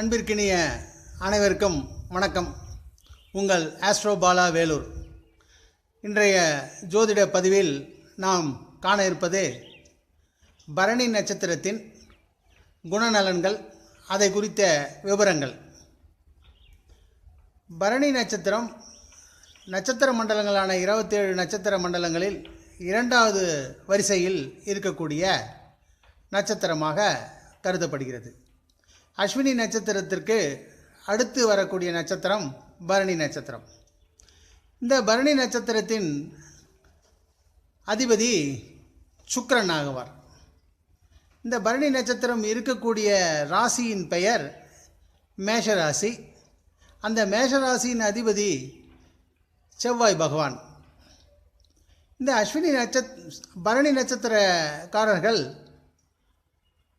அன்பிற்கினிய அனைவருக்கும் வணக்கம். உங்கள் ஆஸ்ட்ரோபாலா வேலூர். இன்றைய ஜோதிட பதிவில் நாம் காண இருப்பது பரணி நட்சத்திரத்தின் குணநலன்கள் அதை குறித்த விவரங்கள். பரணி நட்சத்திரம் நட்சத்திர மண்டலங்களான இருபத்தேழு நட்சத்திர மண்டலங்களில் இரண்டாவது வரிசையில் இருக்கக்கூடிய நட்சத்திரமாக கருதப்படுகிறது. அஸ்வினி நட்சத்திரத்திற்கு அடுத்து வரக்கூடிய நட்சத்திரம் பரணி நட்சத்திரம். இந்த பரணி நட்சத்திரத்தின் அதிபதி சுக்கரன் ஆகுவார். இந்த பரணி நட்சத்திரம் இருக்கக்கூடிய ராசியின் பெயர் மேஷராசி அந்த மேஷராசியின் அதிபதி செவ்வாய் பகவான். இந்த அஸ்வினி நட்சத் பரணி நட்சத்திரக்காரர்கள்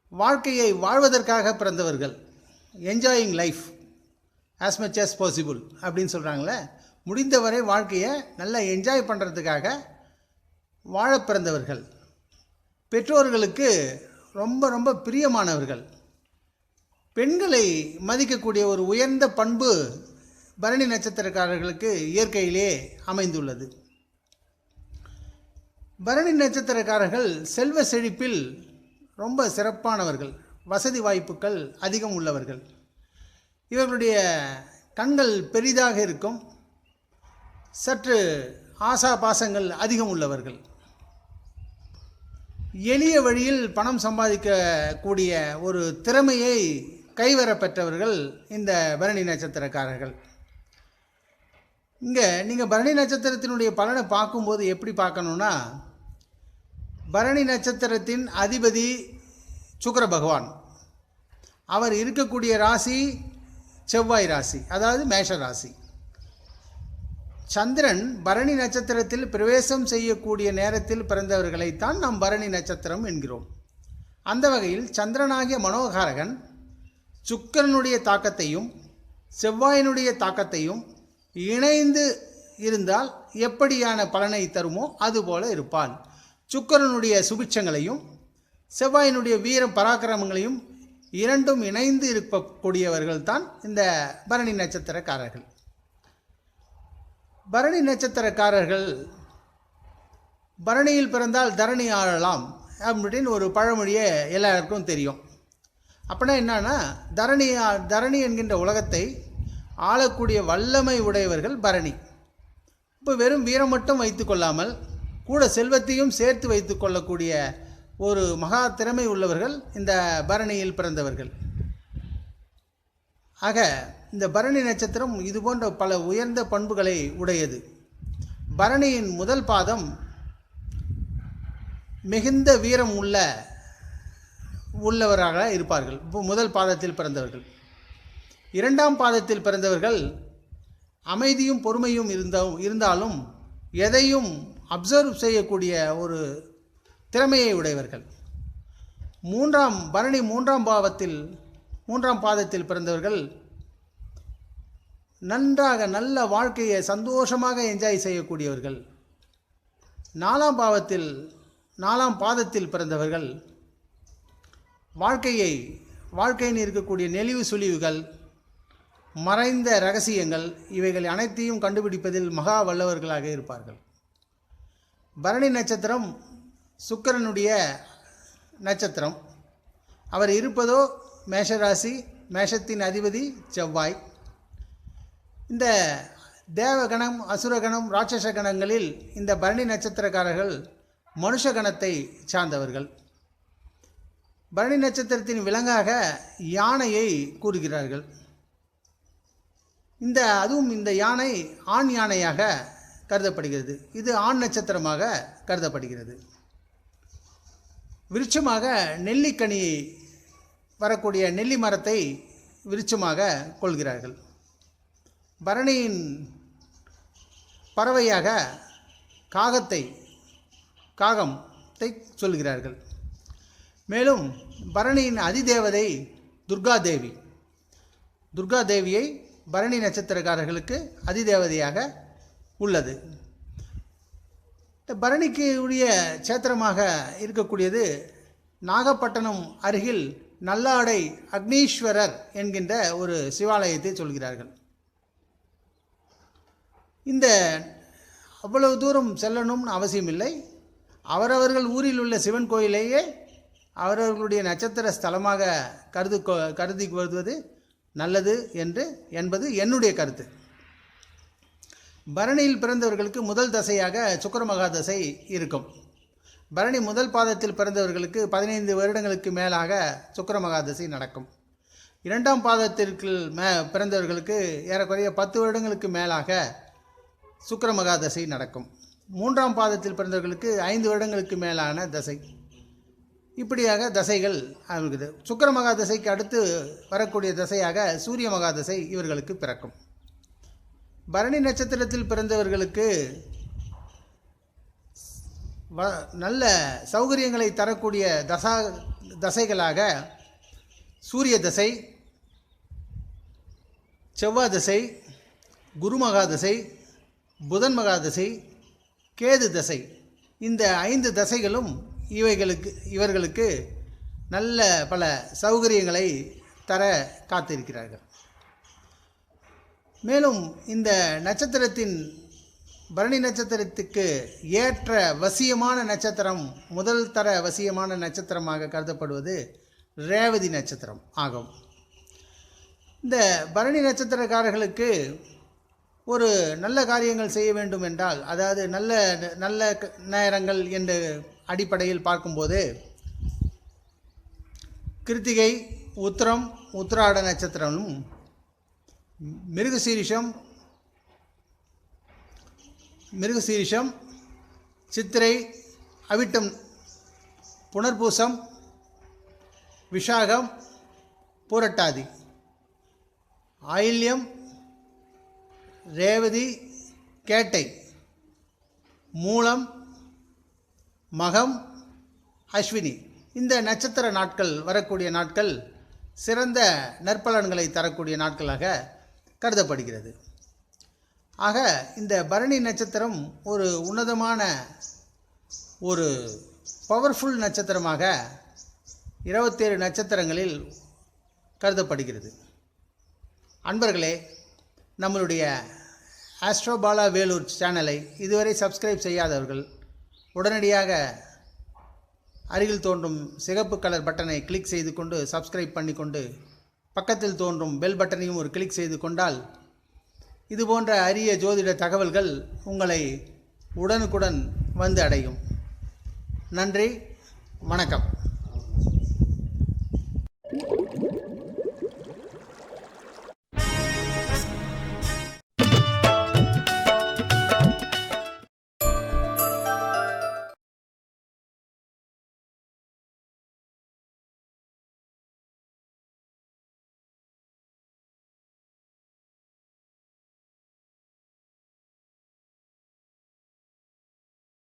வாழ்க்கையை வாழ்வதற்காக பிறந்தவர்கள். Enjoying life as much as possible அப்படின்னு சொல்கிறாங்களே முடிந்தவரை வாழ்க்கையை நல்லா என்ஜாய் பண்ணுறதுக்காக வாழ பிறந்தவர்கள். பெற்றோர்களுக்கு ரொம்ப ரொம்ப பிரியமானவர்கள். பெண்களை மதிக்கக்கூடிய ஒரு உயர்ந்த பண்பு பரணி நட்சத்திரக்காரர்களுக்கு இயற்கையிலே அமைந்துள்ளது. பரணி நட்சத்திரக்காரர்கள் செல்வ செழிப்பில் ரொம்ப சிறப்பானவர்கள். வசதி வாய்ப்புகள் அதிகம் உள்ளவர்கள். இவர்களுடைய கண்கள் பெரிதாக இருக்கும். சற்று ஆசா பாசங்கள் அதிகம் உள்ளவர்கள். எளிய வழியில் பணம் சம்பாதிக்கக்கூடிய ஒரு திறமையை கைவர பெற்றவர்கள் இந்த பரணி நட்சத்திரக்காரர்கள். இங்கே நீங்கள் பரணி நட்சத்திரத்தினுடைய பலனை பார்க்கும்போது எப்படி பார்க்கணுன்னா பரணி நட்சத்திரத்தின் அதிபதி சுக்கர பகவான். அவர் இருக்கக்கூடிய ராசி செவ்வாய் ராசி அதாவது மேஷ ராசி. சந்திரன் பரணி நட்சத்திரத்தில் பிரவேசம் செய்யக்கூடிய நேரத்தில் பிறந்தவர்களைத்தான் நாம் பரணி நட்சத்திரம் என்கிறோம். அந்த வகையில் சந்திரனாகிய மனோகாரகன் சுக்கிரனுடைய தாக்கத்தையும் செவ்வாயினுடைய தாக்கத்தையும் இணைந்து இருந்தால் எப்படியான பலனை தருமோ அதுபோல இருப்பான். சுக்கரனுடைய சுபிட்சங்களையும் செவ்வாயினுடைய வீர பராக்கிரமங்களையும் இரண்டும் இணைந்து இருக்கக்கூடியவர்கள் தான் இந்த பரணி நட்சத்திரக்காரர்கள். பரணி நட்சத்திரக்காரர்கள் பரணியில் பிறந்தால் தரணி ஆளலாம் அப்படின்னு ஒரு பழமொழியே எல்லாருக்கும் தெரியும். அப்படின்னா என்னன்னா தரணி ஆ- தரணி என்கின்ற உலகத்தை ஆளக்கூடிய வல்லமை உடையவர்கள் பரணி. இப்போ வெறும் வீரம் மட்டும் வைத்துக்கொள்ளாமல் கூட செல்வத்தையும் சேர்த்து வைத்து கொள்ளக்கூடிய ஒரு மகா திறமை உள்ளவர்கள் இந்த பரணியில் பிறந்தவர்கள். ஆக இந்த பரணி நட்சத்திரம் இது போன்ற பல உயர்ந்த பண்புகளை உடையது. பரணியின் முதல் பாதம் மிகுந்த வீரம் உள்ள உள்ளவராக இருப்பார்கள். முதல் பாதத்தில் பிறந்தவர்கள். இரண்டாம் பாதத்தில் பிறந்தவர்கள் அமைதியும் பொறுமையும் இருந்த இருந்தாலும் எதையும் அப்சர்வ் செய்யக்கூடிய ஒரு திறமையை உடையவர்கள். மூன்றாம் பரணி மூன்றாம் பாவத்தில் மூன்றாம் பாதத்தில் பிறந்தவர்கள் நன்றாக நல்ல வாழ்க்கையை சந்தோஷமாக என்ஜாய் செய்யக்கூடியவர்கள். நாலாம் பாவத்தில் நாலாம் பாதத்தில் பிறந்தவர்கள் வாழ்க்கையை வாழ்க்கையில் இருக்கக்கூடிய நெளிவு சுழிவுகள் மறைந்த ரகசியங்கள் இவைகள் அனைத்தையும் கண்டுபிடிப்பதில் மகா வல்லவர்களாக இருப்பார்கள். பரணி நட்சத்திரம் சுக்கிரனுடைய நட்சத்திரம். அவர் இருப்பதோ மேஷராசி மேஷத்தின் அதிபதி செவ்வாய். இந்த தேவகணம் அசுரகணம் ராட்சச கணங்களில் இந்த பரணி நட்சத்திரக்காரர்கள் மனுஷ கணத்தை சார்ந்தவர்கள். பரணி நட்சத்திரத்தின் விலங்காக யானையை கூறுகிறார்கள். இந்த அதுவும் இந்த யானை ஆண் யானையாக கருதப்படுகிறது. இது ஆண் நட்சத்திரமாக கருதப்படுகிறது. விருட்சமாக நெல்லிக்கனி வரக்கூடிய நெல்லி மரத்தை விருட்சமாக கொள்கிறார்கள். பரணியின் பறவையாக காகத்தை காகத்தை சொல்கிறார்கள். மேலும் பரணியின் அதிதேவதை துர்கா தேவி துர்கா தேவியை பரணி நட்சத்திரக்காரர்களுக்கு அதிதேவதையாக உள்ளது. இந்த பரணிக்கு உரிய சேத்திரமாக இருக்கக்கூடியது நாகப்பட்டினம் அருகில் நல்லாடை அக்னீஸ்வரர் என்கின்ற ஒரு சிவாலயத்தை சொல்கிறார்கள். இந்த அவ்வளவு தூரம் செல்லணும்னு அவசியமில்லை. அவரவர்கள் ஊரில் உள்ள சிவன் கோயிலேயே அவரவர்களுடைய நட்சத்திர ஸ்தலமாக கருது கொ- கருதி வருவது நல்லது என்று என்பது என்னுடைய கருத்து. பரணியில் பிறந்தவர்களுக்கு முதல் தசையாக சுக்கரமகா தசை இருக்கும். பரணி முதல் பாதத்தில் பிறந்தவர்களுக்கு பதினைந்து வருடங்களுக்கு மேலாக சுக்கிர தசை நடக்கும். இரண்டாம் பாதத்திற்கு மே பிறந்தவர்களுக்கு ஏறக்குறைய பத்து வருடங்களுக்கு மேலாக சுக்கிர தசை நடக்கும். மூன்றாம் பாதத்தில் பிறந்தவர்களுக்கு ஐந்து வருடங்களுக்கு மேலான தசை. இப்படியாக தசைகள் இருக்குது சுக்கிர மகா தசைக்கு அடுத்து வரக்கூடிய தசையாக சூரிய மகா தசை இவர்களுக்கு பிறக்கும். பரணி நட்சத்திரத்தில் பிறந்தவர்களுக்கு வ நல்ல சௌகரியங்களை தரக்கூடிய தசா தசைகளாக சூரிய தசை செவ்வாய் தசை குருமகா தசை புதன் மகா தசை கேது தசை. இந்த ஐந்து தசைகளும் இவைகளுக்கு இவர்களுக்கு நல்ல பல சௌகரியங்களை தர காத்திருக்கிறார்கள். மேலும் இந்த நட்சத்திரத்தின் பரணி நட்சத்திரத்துக்கு ஏற்ற வசியமான நட்சத்திரம் முதல் தர வசியமான நட்சத்திரமாக கருதப்படுவது ரேவதி நட்சத்திரம் ஆகும். இந்த பரணி நட்சத்திரக்காரர்களுக்கு ஒரு நல்ல காரியங்கள் செய்ய வேண்டும் என்றால் அதாவது நல்ல நல்ல க- நேரங்கள் என்ற அடிப்படையில் பார்க்கும்போது கிருத்திகை உத்திரம் உத்திராட நட்சத்திரமும் மிருகசீரிஷம் மிருகசீரிஷம் சித்திரை அவிட்டம் புனர்பூசம் விஷாகம் பூரட்டாதி. ஆயில்யம் ரேவதி கேட்டை. மூலம் மகம் அஸ்வினி. இந்த நட்சத்திர நாட்கள் வரக்கூடிய நாட்கள் சிறந்த நற்பலன்களை தரக்கூடிய நாட்களாக கருதப்படுகிறது. ஆக இந்த பரணி நட்சத்திரம் ஒரு உன்னதமான ஒரு பவர்ஃபுல் நட்சத்திரமாக இருபத்தேழு நட்சத்திரங்களில் கருதப்படுகிறது. அன்பர்களே நம்மளுடைய ஆஸ்ட்ரோபாலா வேலூர் சேனலை இதுவரை சப்ஸ்கிரைப் செய்யாதவர்கள் உடனடியாக அருகில் தோன்றும் சிகப்பு கலர் பட்டனை கிளிக் செய்து கொண்டு சப்ஸ்கிரைப் பண்ணிக்கொண்டு பக்கத்தில் தோன்றும் பெல் பட்டனையும் ஒரு கிளிக் செய்து கொண்டால் இது போன்ற அரிய ஜோதிட தகவல்கள் உங்களை உடனுக்குடன் வந்து அடையும். நன்றி வணக்கம்.